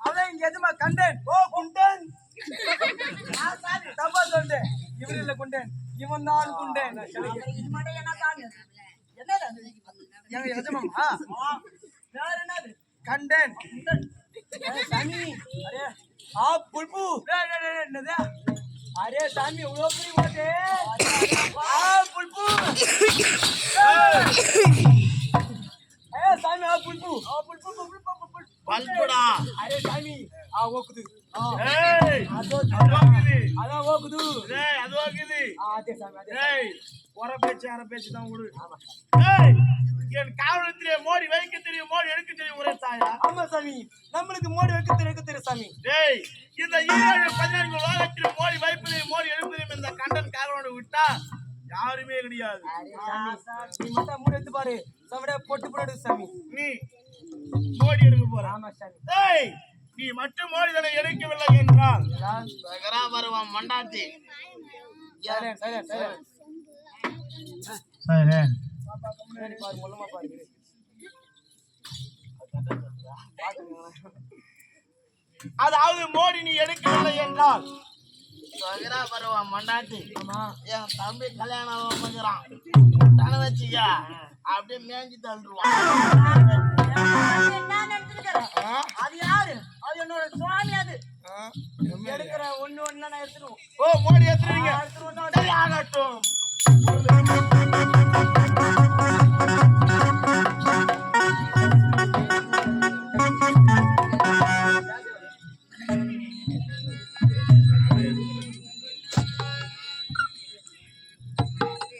அவன் இங்க எதுமா கண்டேன். ஓ குண்டன் தப்பா சொல்லிட்டேன் இவன் இல்ல குண்டன் இவன் தான் குண்டன் எங்க எஜமாமா கண்டன் ஏய், சாமி அரே ஆ புல்பு என்னது அரே சாமி இவ்வளோ பெரிய ஆ புல்பு ஏ சாமி ஆ புல்பு ஆ புல்பு புல்பு புல்பு பல்புடா அரே சாமி. ஆ ஓக்குது. ஆ. ஏய் அதோ அதுவாக்குது அதான் ஓக்குது. டேய் அதுவாக்குது ஆ அதே சாமி அதே டேய் ஒர பேச்சு அரை பேச்சு தான் என் காவல் தெரியும் மோடி வைக்க தெரியும் மோடி எடுக்க தெரியும் ஒரே தாயா. ஆமா சாமி. நம்மளுக்கு மோடி வைக்க தெரியும் தெரியும் சாமி. டேய் இந்த ஈரோடு பதினான்கு உலகத்தில் மோடி வைப்பதையும் மோடி எடுப்பதையும் இந்த கண்டன் காவலோடு விட்டா யாருமே கிடையாது. நீ மட்டும் மூணு எடுத்து பாரு. சவட பொட்டு போடு சாமி. நீ மோடி எடுக்க போற. ஆமா சாமி. டேய் நீ மட்டும் மோடி தலை எடுக்கவில்லை என்றால். நான் சகரா வருவான் மண்டாத்தி. சரி சரி சரி சரி சரி பாரு மொல்லமா பாரு. அதாவது மோடி நீ எடுக்கவில்லை என்றால். சகரா மண்டாத்தி ஆமா. என் தம்பி கல்யாணம் பண்ணுறான் தன வச்சுக்க அப்படியே மேஞ்சி தள்ளுருவான் ஆ? அது யாரு? அது என்னோட சுவாமி அது? எடுக்கிற ஒண்ணு ஒண்ணு நான் எடுத்துருவோம் ஓ மோடி